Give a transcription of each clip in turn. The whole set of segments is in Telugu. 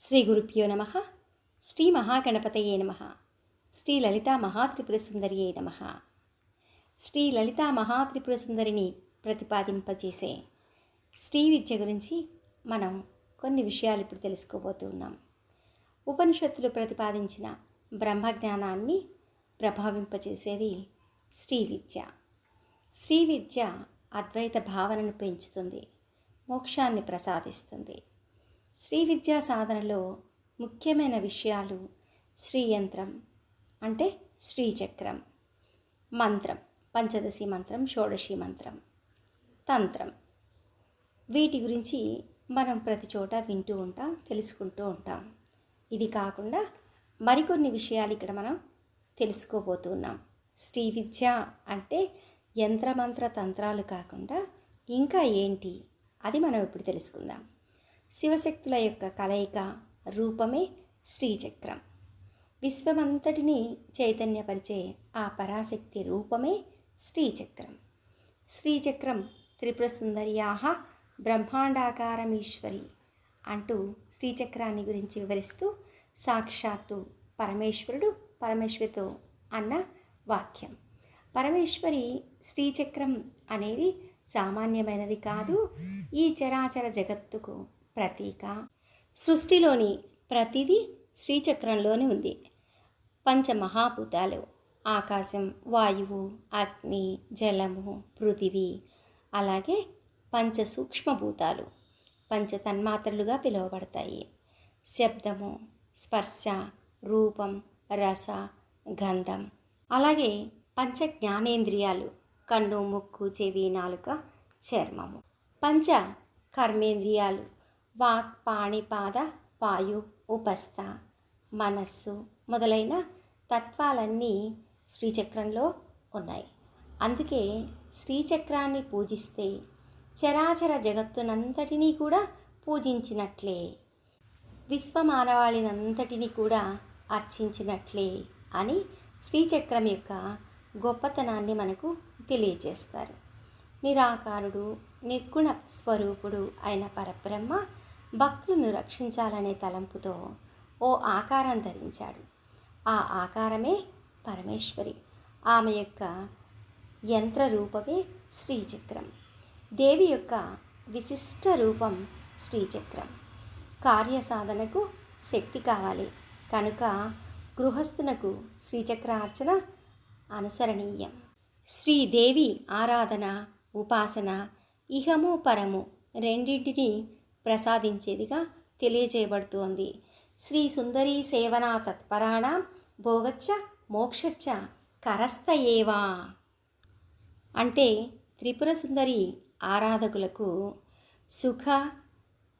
శ్రీ గురుభ్యో నమ. శ్రీ మహాగణపతయే నమ. శ్రీ లలితా మహాత్రిపుర సుందరియే నమ. శ్రీ లలితా మహాత్రిపుర సుందరిని ప్రతిపాదింపజేసే శ్రీ విద్య గురించి మనం కొన్ని విషయాలు ఇప్పుడు తెలుసుకోబోతున్నాం ఉపనిషత్తులు ప్రతిపాదించిన బ్రహ్మజ్ఞానాన్ని ప్రభావింపజేసేది శ్రీ విద్య. శ్రీ విద్య అద్వైత భావనను పెంచుతుంది మోక్షాన్ని ప్రసాదిస్తుంది. శ్రీ విద్యా సాధనలో ముఖ్యమైన విషయాలు శ్రీయంత్రం అంటే శ్రీచక్రం. మంత్రం పంచదశి మంత్రం షోడశి మంత్రం. తంత్రం. వీటి గురించి మనం ప్రతి చోట వింటూ ఉంటాం తెలుసుకుంటూ ఉంటాం. ఇది కాకుండా మరికొన్ని విషయాలు ఇక్కడ మనం తెలుసుకోబోతున్నాం శ్రీ విద్య అంటే యంత్రమంత్ర తంత్రాలు కాకుండా ఇంకా ఏంటి? అది మనం ఇప్పుడు తెలుసుకుందాం. శివశక్తుల యొక్క కలయిక రూపమే శ్రీచక్రం. విశ్వమంతటిని చైతన్యపరిచే ఆ పరాశక్తి రూపమే శ్రీచక్రం. శ్రీచక్రం త్రిపుర సుందర్యాహ బ్రహ్మాండాకారమీశ్వరి అంటూ శ్రీచక్రాన్ని గురించి వివరిస్తూ సాక్షాత్తు పరమేశ్వరుడు పరమేశ్వరితో అన్న వాక్యం. పరమేశ్వరి శ్రీచక్రం అనేది సామాన్యమైనది కాదు ఈ చరాచర జగత్తుకు ప్రతీక. సృష్టిలోని ప్రతిదీ శ్రీచక్రంలోనే ఉంది. పంచమహాభూతాలు. ఆకాశం వాయువు అగ్ని జలము పృథివీ. అలాగే పంచ సూక్ష్మభూతాలు పంచ తన్మాత్రలుగా పిలువబడతాయి. శబ్దము స్పర్శ రూపం రస గంధం. అలాగే పంచ జ్ఞానేంద్రియాలు కన్ను ముక్కు చెవి నాలుక చర్మము. పంచ కర్మేంద్రియాలు వాక్ పాణిపాద వాయు ఉపస్థ. మనస్సు మొదలైన తత్వాలన్నీ శ్రీచక్రంలో ఉన్నాయి. అందుకే శ్రీచక్రాన్ని పూజిస్తే చరాచర జగత్తునంతటినీ కూడా పూజించినట్లే. విశ్వమానవాళినంతటిని కూడా అర్చించినట్లే అని శ్రీచక్రం యొక్క గొప్పతనాన్ని మనకు తెలియజేస్తారు. నిరాకారుడు నిర్గుణ స్వరూపుడు అయిన పరబ్రహ్మ భక్తులను రక్షించాలనే తలంపుతో ఓ ఆకారం ధరించాడు. ఆ ఆకారమే పరమేశ్వరి. ఆమె యొక్క యంత్ర రూపమే శ్రీచక్రం. దేవి యొక్క విశిష్ట రూపం శ్రీచక్రం. కార్యసాధనకు శక్తి కావాలి. కనుక గృహస్థునకు శ్రీచక్రార్చన అనుసరణీయం. శ్రీదేవి ఆరాధన ఉపాసన ఇహము పరము రెండింటినీ ప్రసాదించేదిగా తెలియజేయబడుతోంది. శ్రీ సుందరీ సేవనా తత్పరాణ భోగచ్చ మోక్షచ్చ కరస్థ ఏవా అంటే త్రిపుర సుందరి ఆరాధకులకు సుఖ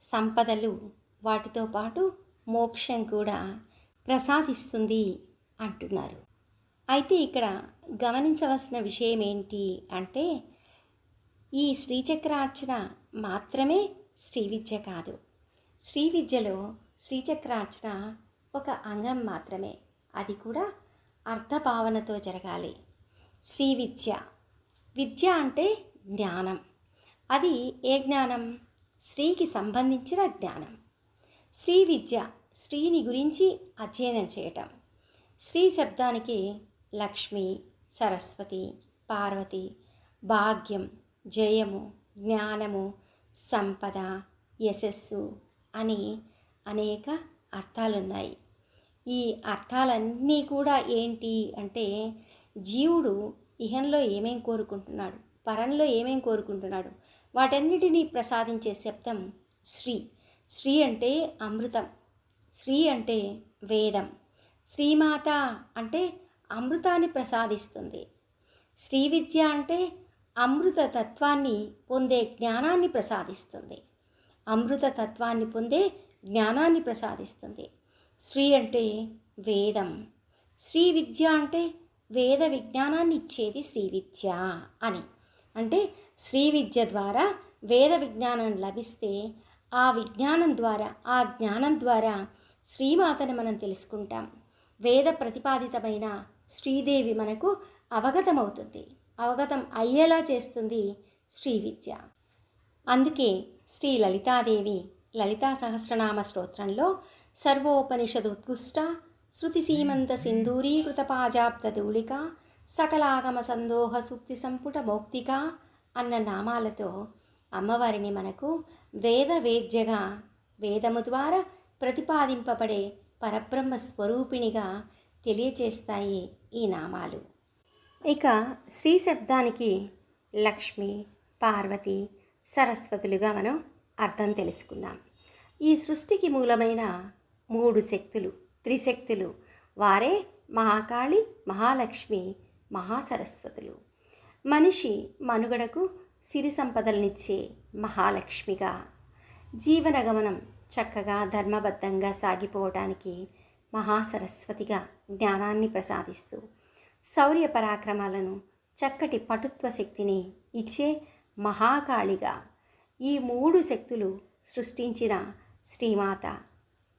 సంపదలు వాటితో పాటు మోక్షం కూడా ప్రసాదిస్తుంది అంటున్నారు. అయితే ఇక్కడ గమనించవలసిన విషయం ఏంటి అంటే ఈ శ్రీచక్రార్చన మాత్రమే శ్రీ విద్య కాదు. శ్రీ విద్యలో శ్రీచక్రార్చన ఒక అంగం మాత్రమే. అది కూడా అర్థభావనతో జరగాలి. శ్రీ విద్య విద్య అంటే జ్ఞానం. అది ఏ జ్ఞానం? స్త్రీకి సంబంధించిన జ్ఞానం. శ్రీ విద్య స్త్రీని గురించి అధ్యయనం చేయటం. శ్రీ శబ్దానికి లక్ష్మి సరస్వతి పార్వతి భాగ్యం జయము జ్ఞానము సంపద యశస్సు అని అనేక అర్థాలున్నాయి. ఈ అర్థాలన్నీ కూడా ఏంటి అంటే జీవుడు ఇహంలో ఏమేం కోరుకుంటున్నాడు పరంలో ఏమేం కోరుకుంటున్నాడు వాటన్నిటినీ ప్రసాదించే శబ్దం శ్రీ శ్రీ అంటే అమృతం శ్రీ అంటే వేదం శ్రీమాత అంటే అమృతాన్ని ప్రసాదిస్తుంది. శ్రీ విద్య అంటే అమృత తత్వాన్ని పొందే జ్ఞానాన్ని ప్రసాదిస్తుంది. అమృత తత్వాన్ని పొందే జ్ఞానాన్ని ప్రసాదిస్తుంది. శ్రీ అంటే వేదం. శ్రీ విద్య అంటే వేద విజ్ఞానాన్ని ఇచ్చేది శ్రీ విద్య అని. అంటే శ్రీ విద్య ద్వారా వేద విజ్ఞానం లభిస్తే ఆ విజ్ఞానం ద్వారా ఆ జ్ఞానం ద్వారా శ్రీమాతని మనం తెలుసుకుంటాం. వేద ప్రతిపాదితమైన శ్రీదేవి మనకు అవగతమవుతుంది. అవగతం అయ్యేలా చేస్తుంది శ్రీ విద్య అందుకే శ్రీ లలితాదేవి లలితా సహస్రనామ స్తోత్రంలో సర్వోపనిషద్ ఉత్కృష్ట శృతి సీమంత సింధూరీకృత పాజాబ్ద ధూళిక సకలాగమ సందోహ సుక్తి సంపుట మౌక్తిక అన్న నామాలతో అమ్మవారిని మనకు వేద వేద్యగా వేదము ద్వారా ప్రతిపాదింపబడే పరబ్రహ్మ స్వరూపిణిగా తెలియచేస్తాయి ఈ నామాలు. ఇక శ్రీ శబ్దానికి లక్ష్మి పార్వతి సరస్వతులుగా మనం అర్థం తెలుసుకున్నాం. ఈ సృష్టికి మూలమైన మూడు శక్తులు త్రిశక్తులు వారే మహాకాళి మహాలక్ష్మి మహాసరస్వతులు. మనిషి మనుగడకు సిరి సంపదలనిచ్చే మహాలక్ష్మిగా జీవన గమనం చక్కగా ధర్మబద్ధంగా సాగిపోవడానికి మహాసరస్వతిగా జ్ఞానాన్ని ప్రసాదిస్తూ శౌర్య పరాక్రమాలను చక్కటి పటుత్వ శక్తిని ఇచ్చే మహాకాళిగా ఈ మూడు శక్తులు సృష్టించిన శ్రీమాత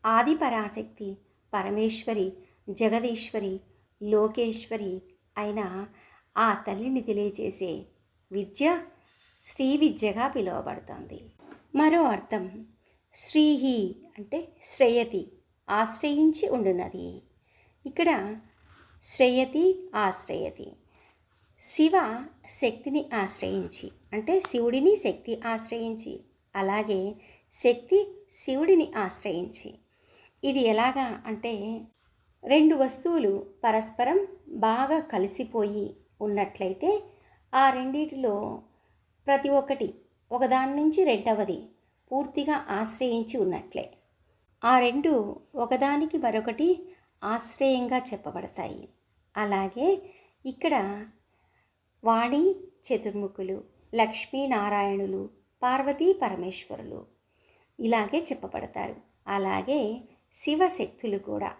ఆదిపరాశక్తి పరమేశ్వరి జగదీశ్వరి లోకేశ్వరి అయిన ఆ తల్లిని తెలియజేసే విద్య శ్రీ విద్యగా పిలువబడుతోంది. మరో అర్థం శ్రీహి అంటే శ్రేయతి ఆశ్రయించి ఉండున్నది ఇక్కడ శ్రేయతి ఆశ్రయతి. శివ శక్తిని ఆశ్రయించి అంటే శివుడిని శక్తి ఆశ్రయించి అలాగే శక్తి శివుడిని ఆశ్రయించి. ఇది ఎలాగా అంటే రెండు వస్తువులు పరస్పరం బాగా కలిసిపోయి ఉన్నట్లయితే ఆ రెండిటిలో ప్రతి ఒక్కటి ఒకదాని నుంచి రెండవది పూర్తిగా ఆశ్రయించి ఉన్నట్లే. ఆ రెండు ఒకదానికి మరొకటి ఆశ్రయంగా చెప్పబడతాయి. అలాగే ఇక్కడ వాణి చతుర్ముఖులు లక్ష్మీనారాయణులు పార్వతీ పరమేశ్వరులు ఇలాగే చెప్పబడతారు. అలాగే శివశక్తులు కూడా.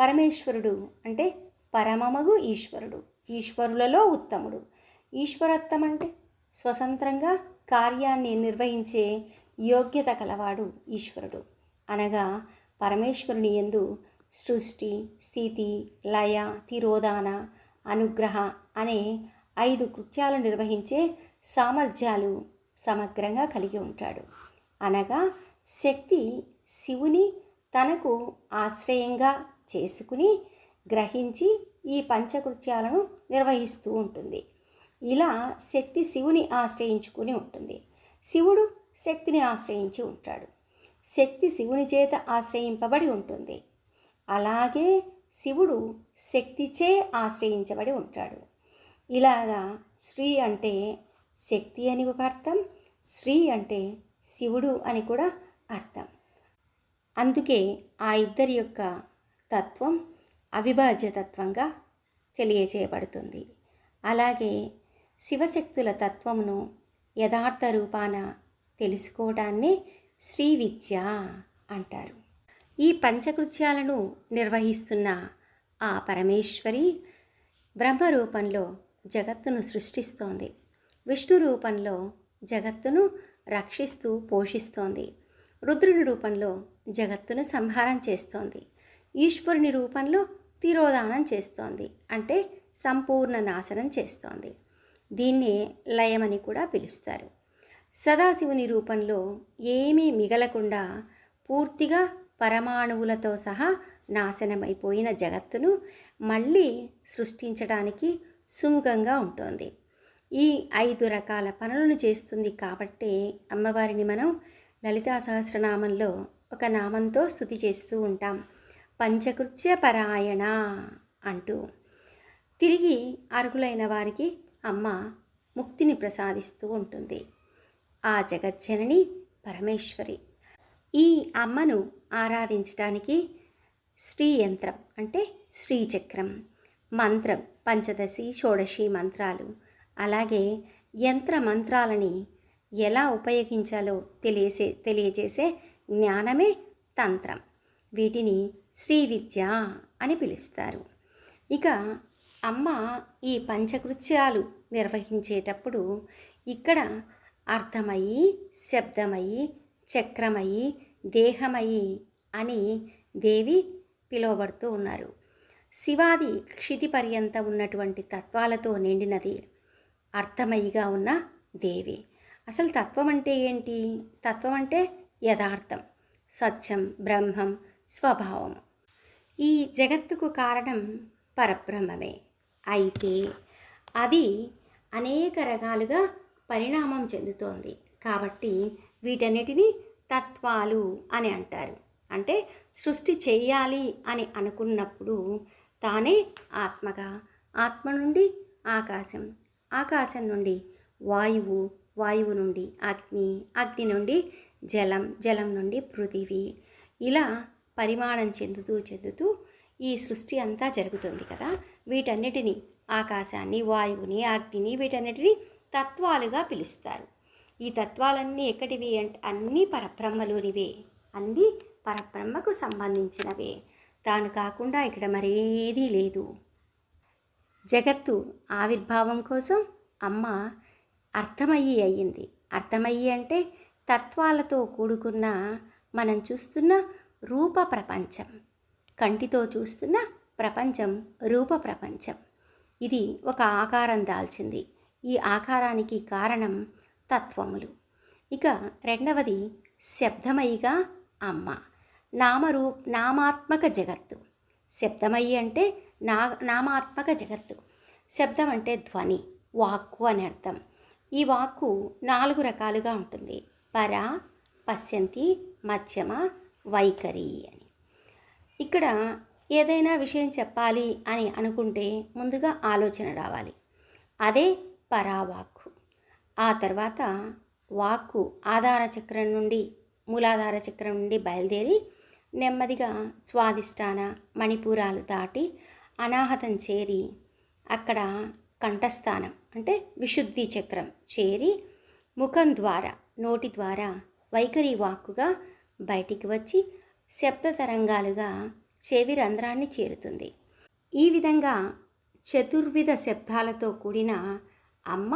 పరమేశ్వరుడు అంటే పరమమగు ఈశ్వరుడు. ఈశ్వరులలో ఉత్తముడు. ఈశ్వరత్వం అంటే స్వతంత్రంగా కార్యాన్ని నిర్వహించే యోగ్యత కలవాడు ఈశ్వరుడు. అనగా పరమేశ్వరుని ఎందు సృష్టి స్థితి లయ తిరోధాన అనుగ్రహ అనే ఐదు కృత్యాలు నిర్వహించే సామర్థ్యాలు సమగ్రంగా కలిగి ఉంటాడు. అనగా శక్తి శివుని తనకు ఆశ్రయంగా చేసుకుని గ్రహించి ఈ పంచకృత్యాలను నిర్వహిస్తూ ఉంటుంది. ఇలా శక్తి శివుని ఆశ్రయించుకుని ఉంటుంది. శివుడు శక్తిని ఆశ్రయించి ఉంటాడు. శక్తి శివుని చేత ఆశ్రయింపబడి ఉంటుంది. అలాగే శివుడు శక్తిచే ఆశ్రయించబడి ఉంటాడు. ఇలాగా శ్రీ అంటే శక్తి అని ఒక అర్థం శ్రీ అంటే శివుడు అని కూడా అర్థం. అందుకే ఆ ఇద్దరి యొక్క తత్వం అవిభాజ్య తత్వంగా తెలియజేయబడుతుంది అలాగే శివశక్తుల తత్వమును యథార్థ రూపాన తెలుసుకోవడాన్ని శ్రీ విద్య అంటారు. ఈ పంచకృత్యాలను నిర్వహిస్తున్న ఆ పరమేశ్వరి బ్రహ్మ రూపంలో జగత్తును సృష్టిస్తోంది. విష్ణు రూపంలో జగత్తును రక్షిస్తూ పోషిస్తోంది. రుద్రుని రూపంలో జగత్తును సంహారం చేస్తోంది. ఈశ్వరుని రూపంలో తిరోధానం చేస్తోంది. అంటే సంపూర్ణ నాశనం చేస్తోంది. దీన్నే లయమని కూడా పిలుస్తారు. సదాశివుని రూపంలో ఏమీ మిగలకుండా పూర్తిగా పరమాణువులతో సహా నాశనమైపోయిన జగత్తును మళ్ళీ సృష్టించడానికి సుముఖంగా ఉంటుంది. ఈ ఐదు రకాల పనులను చేస్తుంది కాబట్టి అమ్మవారిని మనం లలితా సహస్రనామంలో ఒక నామంతో స్థుతి చేస్తూ ఉంటాం. పంచకృత్య పరాయణ అంటూ. తిరిగి అర్హులైన వారికి అమ్మ ముక్తిని ప్రసాదిస్తూ ఉంటుంది. ఆ జగజ్జనని పరమేశ్వరి. ఈ అమ్మను ఆరాధించడానికి శ్రీ యంత్రం అంటే శ్రీచక్రం మంత్రం పంచదశి షోడశి మంత్రాలు. అలాగే యంత్ర మంత్రాలని ఎలా ఉపయోగించాలో తెలియసే తెలియజేసే జ్ఞానమే తంత్రం. వీటిని శ్రీ విద్య అని పిలుస్తారు. ఇక అమ్మ ఈ పంచకృత్యాలు నిర్వహించేటప్పుడు ఇక్కడ అర్థమయ్యి శబ్దమయ్యి చక్రమయ్యి దేహమయి అని దేవి పిలువబడుతూ ఉన్నారు. శివాది క్షితి పర్యంత ఉన్నటువంటి తత్వాలతో నిండినది అర్థమయిగా ఉన్న దేవి. అసలు తత్వం అంటే ఏంటి? తత్వం అంటే యథార్థం సత్యం బ్రహ్మం స్వభావం. ఈ జగత్తుకు కారణం పరబ్రహ్మమే. అయితే అది అనేక రకాలుగా పరిణామం చెందుతోంది. కాబట్టి వీటన్నిటిని తత్వాలు అని అంటారు. అంటే సృష్టి చేయాలి అని అనుకున్నప్పుడు తానే ఆత్మగా ఆత్మ నుండి ఆకాశం ఆకాశం నుండి వాయువు వాయువు నుండి అగ్ని అగ్ని నుండి జలం జలం నుండి పృథివీ. ఇలా పరిమాణం చెందుతూ చెందుతూ ఈ సృష్టి అంతా జరుగుతుంది కదా. వీటన్నిటిని ఆకాశాన్ని వాయువుని అగ్నిని వీటన్నిటిని తత్వాలుగా పిలుస్తారు. ఈ తత్వాలన్నీ ఎక్కడివి అంటే అన్నీ పరబ్రహ్మలోనివే. అన్నీ పరబ్రహ్మకు సంబంధించినవే. తాను కాకుండా ఇక్కడ మరేదీ లేదు. జగత్తు ఆవిర్భావం కోసం అమ్మ అర్థమయ్యి అయ్యింది. అర్థమయ్యి అంటే తత్వాలతో కూడుకున్న మనం చూస్తున్న రూప ప్రపంచం. కంటితో చూస్తున్న ప్రపంచం రూప ప్రపంచం. ఇది ఒక ఆకారం దాల్చింది. ఈ ఆకారానికి కారణం తత్వములు. ఇక రెండవది శబ్దమయిగా అమ్మ. నామరూ నామాత్మక జగత్తు. శబ్దమయ్యి అంటే నా నామాత్మక జగత్తు. శబ్దం అంటే ధ్వని వాక్కు అని అర్థం. ఈ వాక్కు నాలుగు రకాలుగా ఉంటుంది. పర పశ్యంతి మధ్యమ వైఖరి అని. ఇక్కడ ఏదైనా విషయం చెప్పాలి అని అనుకుంటే ముందుగా ఆలోచన రావాలి. అదే పరావాక్ ఆ తర్వాత వాక్కు ఆధార చక్రం నుండి మూలాధార చక్రం నుండి బయలుదేరి నెమ్మదిగా స్వాదిష్టాన మణిపూరాలు దాటి అనాహతం చేరి అక్కడ కంఠస్థానం అంటే విశుద్ధి చక్రం చేరి ముఖం ద్వారా నోటి ద్వారా వైఖరి వాక్కుగా బయటికి వచ్చి శబ్ద తరంగాలుగా చెవి రంధ్రాన్ని చేరుతుంది. ఈ విధంగా చతుర్విధ శబ్దాలతో కూడిన అమ్మ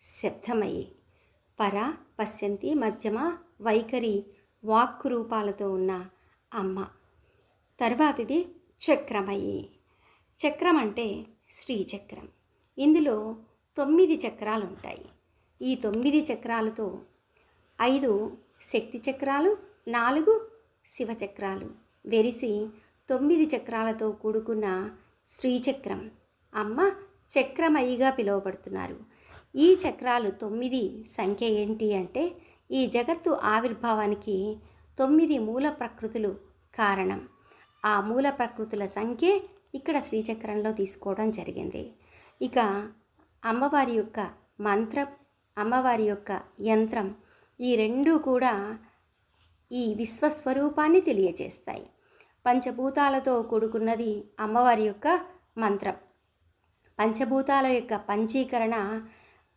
శబ్దమయ్యి. పర పశ్యంతి మధ్యమ వైఖరి వాక్ రూపాలతో ఉన్న అమ్మ. తర్వాతిది చక్రమయ్యి. చక్రం అంటే శ్రీచక్రం. ఇందులో తొమ్మిది చక్రాలు ఉంటాయి ఈ తొమ్మిది చక్రాలతో ఐదు శక్తి చక్రాలు నాలుగు శివచక్రాలు వెరిసి తొమ్మిది చక్రాలతో కూడుకున్న శ్రీచక్రం. అమ్మ చక్రమయ్యిగా పిలువబడుతున్నారు. ఈ చక్రాలు తొమ్మిది సంఖ్య ఏంటి అంటే ఈ జగత్తు ఆవిర్భావానికి తొమ్మిది మూల ప్రకృతులు కారణం. ఆ మూల ప్రకృతుల సంఖ్య ఇక్కడ శ్రీచక్రంలో తీసుకోవడం జరిగింది. ఇక అమ్మవారి యొక్క మంత్రం అమ్మవారి యొక్క యంత్రం ఈ రెండూ కూడా ఈ విశ్వస్వరూపాన్ని తెలియజేస్తాయి. పంచభూతాలతో కూడుకున్నది అమ్మవారి యొక్క మంత్రం. పంచభూతాల యొక్క పంచీకరణ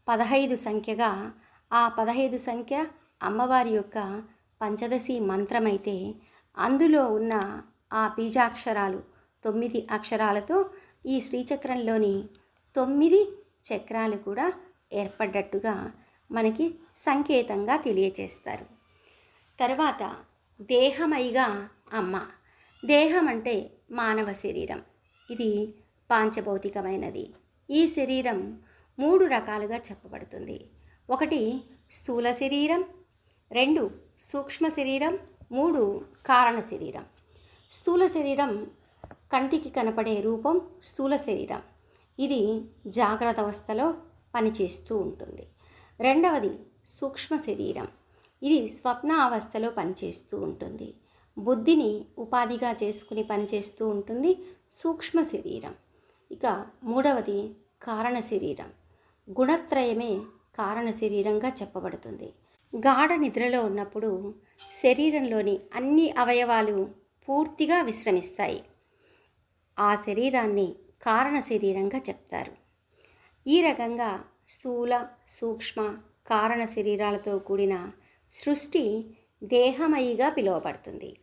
పదహైదు సంఖ్యగా ఆ పదహైదు సంఖ్య అమ్మవారి యొక్క పంచదశి మంత్రమైతే అందులో ఉన్న ఆ బీజాక్షరాలు తొమ్మిది అక్షరాలతో ఈ శ్రీచక్రంలోని తొమ్మిది చక్రాలు కూడా ఏర్పడ్డట్టుగా మనకి సంకేతంగా తెలియచేస్తారు. తర్వాత దేహమైగా అమ్మ. దేహం అంటే మానవ శరీరం. ఇది పాంచభౌతికమైనది. ఈ శరీరం మూడు రకాలుగా చెప్పబడుతుంది. ఒకటి స్థూల శరీరం. రెండు సూక్ష్మ శరీరం. మూడు కారణ శరీరం. స్థూల శరీరం కంటికి కనపడే రూపం స్థూల శరీరం. ఇది జాగ్రత్త అవస్థలో పనిచేస్తూ ఉంటుంది. రెండవది సూక్ష్మ శరీరం. ఇది స్వప్న అవస్థలో పనిచేస్తూ ఉంటుంది. బుద్ధిని ఉపాధిగా చేసుకుని పనిచేస్తూ ఉంటుంది సూక్ష్మ శరీరం. ఇక మూడవది కారణ శరీరం. గుణత్రయమే కారణ శరీరంగా చెప్పబడుతుంది. గాఢ నిద్రలో ఉన్నప్పుడు శరీరంలోని అన్ని అవయవాలు పూర్తిగా విశ్రమిస్తాయి. ఆ శరీరాన్ని కారణ శరీరంగా చెప్తారు. ఈ రకంగా స్థూల సూక్ష్మ కారణ శరీరాలతో కూడిన సృష్టి దేహమయిగా పిలువబడుతుంది.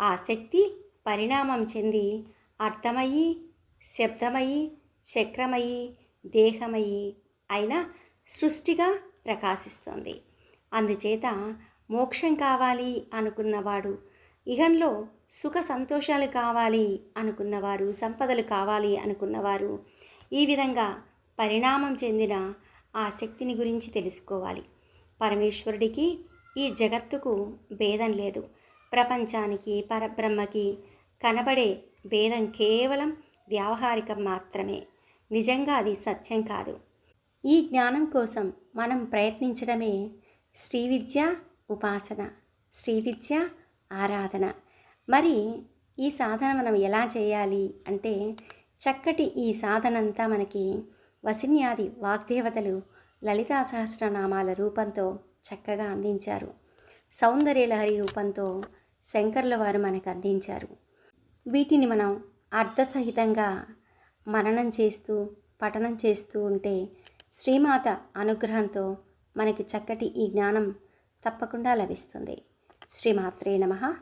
ఆ శక్తి పరిణామం చెంది అర్థమయ్యి శబ్దమయ్యి చక్రమయ్యి దేహమయి అయిన సృష్టిగా ప్రకాశిస్తుంది. అందుచేత మోక్షం కావాలి అనుకున్నవాడు ఇహంలో సుఖ సంతోషాలు కావాలి అనుకున్నవారు సంపదలు కావాలి అనుకున్నవారు ఈ విధంగా పరిణామం చెందిన ఆ శక్తిని గురించి తెలుసుకోవాలి. పరమేశ్వరుడికి ఈ జగత్తుకు భేదం లేదు. ప్రపంచానికి పరబ్రహ్మకి కనబడే భేదం కేవలం వ్యావహారికం మాత్రమే. నిజంగా అది సత్యం కాదు. ఈ జ్ఞానం కోసం మనం ప్రయత్నించడమే శ్రీ విద్య ఉపాసన శ్రీ విద్య ఆరాధన. మరి ఈ సాధన మనం ఎలా చేయాలి అంటే చక్కటి ఈ సాధన అంతా మనకి వసిన్యాది వాగ్దేవతలు లలితా సహస్రనామాల రూపంతో చక్కగా అందించారు. సౌందర్యలహరి రూపంతో శంకర్ల వారు మనకు అందించారు. వీటిని మనం అర్థసహితంగా మననం చేస్తూ పఠనం చేస్తూ ఉంటే శ్రీమాత అనుగ్రహంతో మనకి చక్కటి ఈ జ్ఞానం తప్పకుండా లభిస్తుంది. శ్రీమాత్రే నమ.